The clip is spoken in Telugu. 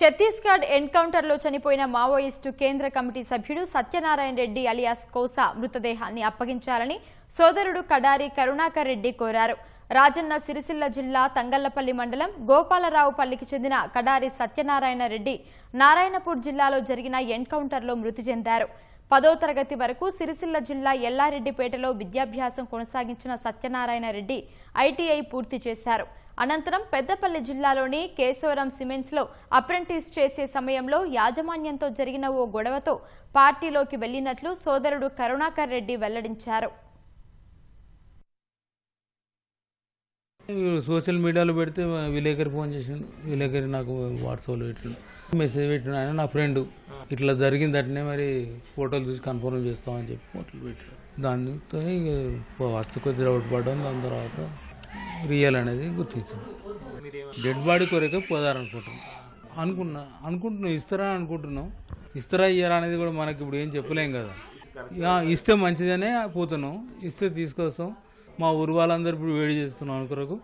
ఛత్తీస్గఢ్ ఎన్కౌంటర్లో చనిపోయిన మావోయిస్టు కేంద్ర కమిటీ సభ్యుడు సత్యనారాయణ రెడ్డి అలియాస్ కోసా మృతదేహాన్ని అప్పగించాలని సోదరుడు కడారి కరుణాకర్ రెడ్డి కోరారు. రాజన్న సిరిసిల్ల జిల్లా తంగళ్ళపల్లి మండలం గోపాలరావుపల్లికి చెందిన కడారి సత్యనారాయణ రెడ్డి నారాయణపూర్ జిల్లాలో జరిగిన ఎన్కౌంటర్లో మృతి చెందారు. పదో తరగతి వరకు సిరిసిల్ల జిల్లా ఎల్లారెడ్డిపేటలో విద్యాభ్యాసం కొనసాగించిన సత్యనారాయణ రెడ్డి ఐటీఐ పూర్తి చేశారు. అనంతరం పెద్దపల్లి జిల్లాలోని కేశవరం సిమెంట్స్లో అప్రెంటిస్ చేసే సమయంలో యాజమాన్యంతో జరిగిన ఓ గొడవతో పార్టీలోకి వెళ్ళినట్లు సోదరుడు కరుణాకర్ రెడ్డి వెల్లడించారు. సోషల్ మీడియాలో పెడితే విలేకరి ఫోన్ చేసిండు. విలేకరి నాకు వాట్సాప్లో పెట్టిండు. మెసేజ్ పెట్టిన ఆయన నా ఫ్రెండ్. ఇట్లా జరిగింది అట్నే మరి ఫోటోలు చూసి కన్ఫర్మ్ చేస్తామని చెప్పి ఫోటోలు పెట్టాడు. దానితో ఇక వస్తు కొద్ది డౌట్ పడ్డాను దాని తర్వాత రియల్ అనేది గుర్తించింది డెడ్ బాడీ కొరకే పోదారనుకుంటున్నాం అనుకున్నా అనుకుంటున్నాం ఇస్తారా అనుకుంటున్నాం. ఇస్తారా ఇయ్యారా అనేది కూడా మనకి ఇప్పుడు ఏం చెప్పలేం కదా. ఇస్తే మంచిదనే పోతున్నాం. ఇస్తే తీసుకొస్తాం. మా ఊరు వాళ్ళందరూ ఇప్పుడు వేడి చేస్తున్నాం అనుకొరకు.